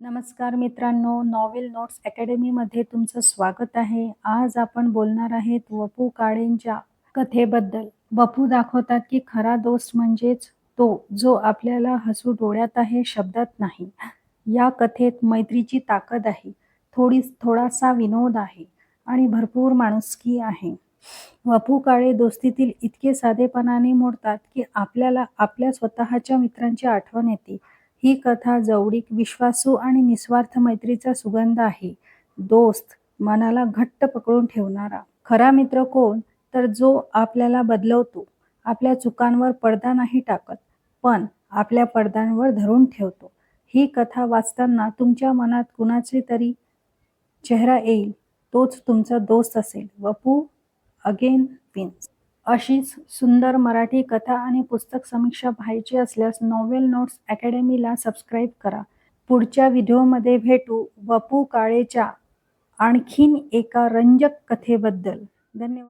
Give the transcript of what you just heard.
नमस्कार मित्रांनो novel notes अकॅडमीमध्ये तुमचं स्वागत आहे. आज आपण बोलणार आहेत वपू काळेंच्या कथेबद्दल. वपू दाखवतात की खरा दोस्त म्हणजेच तो जो आपल्याला हसू डोळ्यात आहे शब्दात नाही. या कथेत मैत्रीची ताकद आहे थोडी थोडासा विनोद आहे आणि भरपूर माणुसकी आहे. वपू काळे दोस्तीतील इतके साधेपणाने मोडतात की आपल्याला आपल्या स्वतःच्या मित्रांची आठवण येते. ही कथा जवळीक विश्वासू आणि निस्वार्थ मैत्रीचा सुगंध आहे. दोस्त मनाला घट्ट पकडून ठेवणारा. खरा मित्र कोण? तर जो आपल्याला बदलवतो. आपल्या चुकांवर पडदा नाही टाकत पण आपल्या पडद्यांवर धरून ठेवतो. ही कथा वाचताना तुमच्या मनात कुणाचे तरी चेहरा येईल तोच तुमचा दोस्त असेल. वपू अगेन विन्स अशीच सुंदर मराठी कथा आणि पुस्तक समीक्षा पाहायची असल्यास नॉवेल नोट्स अकॅडमीला सबस्क्राईब करा. पुढच्या व्हिडिओमध्ये भेटू वपू काळेच्या आणखीन एका रंजक कथेबद्दल. धन्यवाद.